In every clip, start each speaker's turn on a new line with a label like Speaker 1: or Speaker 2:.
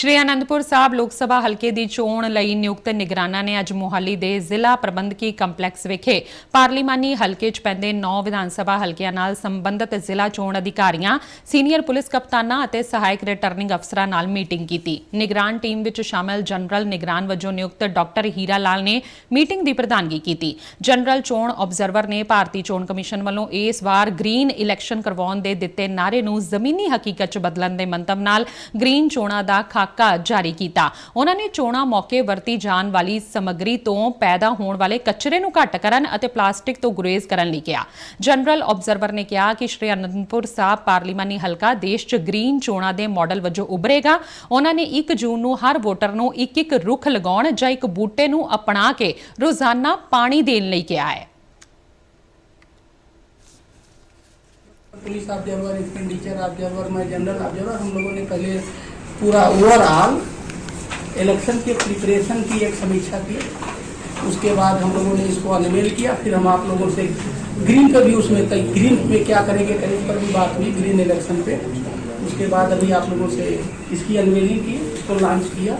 Speaker 1: ਸ਼੍ਰੀ ਅਨੰਦਪੁਰ ਸਾਹਿਬ ਲੋਕ ਸਭਾ ਹਲਕੇ ਦੀ ਚੋਣ ਲਈ ਨਿਯੁਕਤ ਨਿਗਰਾਨਾਂ ਨੇ ਅੱਜ ਮੋਹਾਲੀ ਦੇ ਜ਼ਿਲ੍ਹਾ ਪ੍ਰਬੰਧਕੀ ਕੰਪਲੈਕਸ ਵਿਖੇ ਪਾਰਲੀਮਾਨੀ ਹਲਕੇ 'ਚ ਪੈਂਦੇ 9 ਵਿਧਾਨ ਸਭਾ ਹਲਕਿਆਂ ਨਾਲ ਸੰਬੰਧਿਤ ਜ਼ਿਲ੍ਹਾ ਚੋਣ ਅਧਿਕਾਰੀਆਂ, ਸੀਨੀਅਰ ਪੁਲਿਸ ਕਪਤਾਨਾਂ ਅਤੇ ਸਹਾਇਕ ਰਿਟਰਨਿੰਗ ਅਫਸਰਾਂ ਨਾਲ ਮੀਟਿੰਗ ਕੀਤੀ। ਨਿਗਰਾਨ ਟੀਮ ਵਿੱਚ ਸ਼ਾਮਲ ਜਨਰਲ ਨਿਗਰਾਨ ਵਜੋਂ ਨਿਯੁਕਤ ਡਾਕਟਰ ਹੀਰਾ ਲਾਲ ਨੇ ਮੀਟਿੰਗ ਦੀ ਪ੍ਰਧਾਨਗੀ ਕੀਤੀ। ਜਨਰਲ ਚੋਣ ਆਬਜ਼ਰਵਰ ਨੇ ਭਾਰਤੀ ਚੋਣ ਕਮਿਸ਼ਨ ਵੱਲੋਂ ਇਸ ਵਾਰ ਗ੍ਰੀਨ ਇਲੈਕਸ਼ਨ ਕਰਵਾਉਣ ਦੇ ਦਿੱਤੇ ਨਾਅਰੇ ਨੂੰ ਜ਼ਮੀਨੀ ਹਕੀਕਤ 'ਚ ਬਦਲਣ ਦੇ ਮੰਤਵ ਨਾਲ ਗ੍ਰੀਨ ਚੋਣਾਂ ਦਾ ਖਾਕਾ ਜਾਰੀ ਕੀਤਾ ਉਹਨਾਂ ਨੇ ਚੋਣਾਂ ਮੌਕੇ ਵਰਤੀ ਜਾਣ ਵਾਲੀ ਸਮੱਗਰੀ ਤੋਂ ਪੈਦਾ ਹੋਣ ਵਾਲੇ ਕਚਰੇ ਨੂੰ ਘੱਟ ਕਰਨ ਅਤੇ ਪਲਾਸਟਿਕ ਤੋਂ ਗੁਰੇਜ਼ ਕਰਨ ਲਈ ਕਿਹਾ ਜਨਰਲ ਆਬਜ਼ਰਵਰ ਨੇ ਕਿਹਾ ਕਿ ਸ਼੍ਰੀ ਅਨੰਦਪੁਰ ਸਾਹਿਬ ਪਾਰਲੀਮਾਨੀ ਹਲਕਾ ਦੇਸ਼ 'ਚ ਗ੍ਰੀਨ ਚੋਣਾਂ ਦੇ ਮਾਡਲ ਵਜੋਂ ਉਭਰੇਗਾ ਉਹਨਾਂ ਨੇ 1 ਜੂਨ ਨੂੰ ਹਰ ਵੋਟਰ ਨੂੰ ਇੱਕ ਇੱਕ ਰੁੱਖ ਲਗਾਉਣ ਜਾਂ ਇੱਕ ਬੂਟੇ ਨੂੰ ਅਪਣਾ ਕੇ ਰੋਜ਼ਾਨਾ ਪਾਣੀ ਦੇਣ ਲਈ ਕਿਹਾ ਹੈ
Speaker 2: पुलिस ऑब्जर्वर एक्सपेंडिचर ऑब्जर्वर मैं जनरल ऑब्जर्वर हम लोगों ने पहले पूरा ओवरऑल इलेक्शन के प्रिपरेशन की एक समीक्षा की। उसके बाद हम लोगों ने इसको अनमेल किया, फिर हम आप लोगों से ग्रीन पे भी उसमें कई ग्रीन में क्या करेंगे कहीं पर भी बात हुई ग्रीन इलेक्शन पे। उसके बाद अभी आप लोगों से इसकी अनमेलिंग की इसको लॉन्च किया।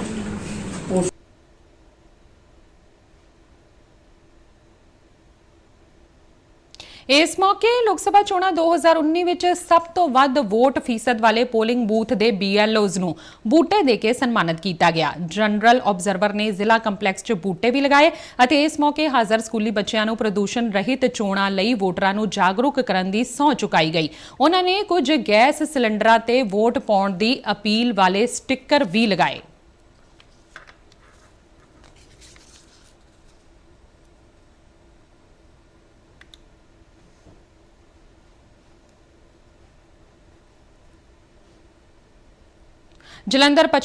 Speaker 1: ਇਸ ਮੌਕੇ ਲੋਕ ਸਭਾ ਚੋਣਾਂ 2019 ਵਿੱਚ ਸਭ ਤੋਂ ਵੱਧ ਵੋਟ ਫੀਸਦ ਵਾਲੇ ਪੋਲਿੰਗ ਬੂਥ ਦੇ BLOs ਨੂੰ ਬੂਟੇ ਦੇ ਕੇ ਸਨਮਾਨਿਤ ਕੀਤਾ ਗਿਆ। ਜਨਰਲ ਆਬਜ਼ਰਵਰ ਨੇ ਜ਼ਿਲ੍ਹਾ ਕੰਪਲੈਕਸ 'ਚ ਬੂਟੇ ਵੀ ਲਗਾਏ ਅਤੇ ਇਸ ਮੌਕੇ ਹਾਜ਼ਰ ਸਕੂਲੀ ਬੱਚਿਆਂ ਨੂੰ ਪ੍ਰਦੂਸ਼ਣ ਰਹਿਤ ਚੋਣਾਂ ਲਈ ਵੋਟਰਾਂ ਨੂੰ ਜਾਗਰੂਕ ਕਰਨ ਦੀ ਸਹੁੰ ਚੁਕਾਈ ਗਈ। ਉਹਨਾਂ ਨੇ ਕੁਝ ਗੈਸ ਸਿਲੰਡਰਾਂ ਤੇ ਵੋਟ ਪਾਉਣ ਦੀ ਅਪੀਲ ਵਾਲੇ ਸਟicker ਵੀ ਲਗਾਏ। ਜਲੰਧਰ ਪੱਛ-